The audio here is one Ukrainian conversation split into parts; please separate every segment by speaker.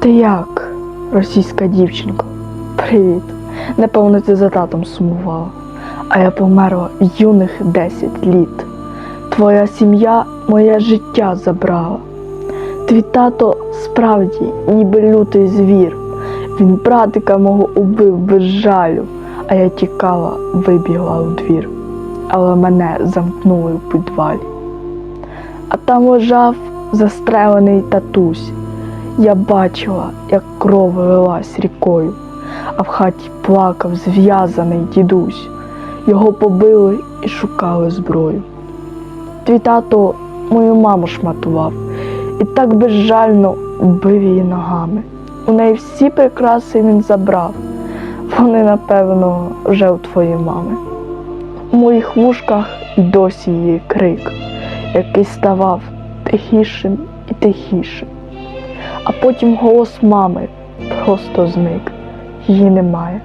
Speaker 1: Ти як, російська дівчинко? Привіт. Напевно, ти за татом сумувала. А я померла юних 10 літ. Твоя сім'я моє життя забрала. Твій тато справді, ніби лютий звір. Він братика мого убив без жалю, а я тікала, вибігла у двір. Але мене замкнули в підвалі. А там лежав застрелений татусь. Я бачила, як кров лилась рікою, а в хаті плакав зв'язаний дідусь. Його побили і шукали зброю. Твій тато мою маму шматував і так безжально вбив її ногами. У неї всі прикраси він забрав. Вони, напевно, вже у твоєї мами. У моїх вушках і досі її крик, який ставав тихішим і тихішим. А потім голос мами просто зник. Її немає.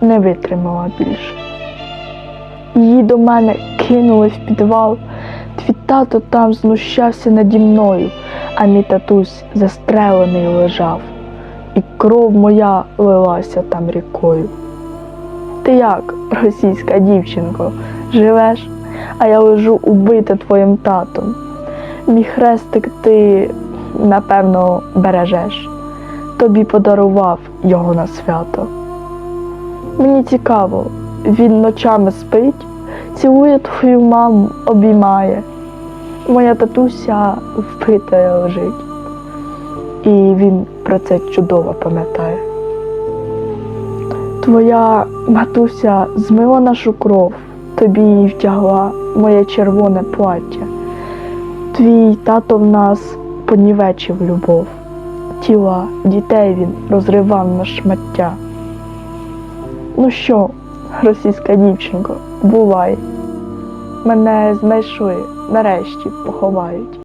Speaker 1: Не витримала більше. Її до мене кинули в підвал. Твій тато там знущався наді мною, а мій татусь застрелений лежав, і кров моя лилася там рікою. Ти як, російська дівчинко, живеш, а я лежу убита твоїм татом. Мій хрестик ти, напевно, бережеш. Тобі подарував його на свято. Мені цікаво, він ночами спить, цілує твою маму, обіймає. Моя татуся вбита лежить. І він про це чудово пам'ятає. Твоя матуся змила нашу кров, тобі її втягла моє червоне плаття. Твій тато в нас понівечив любов. Тіла дітей він розривав на шмаття. Ну що, російська дівчинко, бувай. Мене знайшли, нарешті поховають.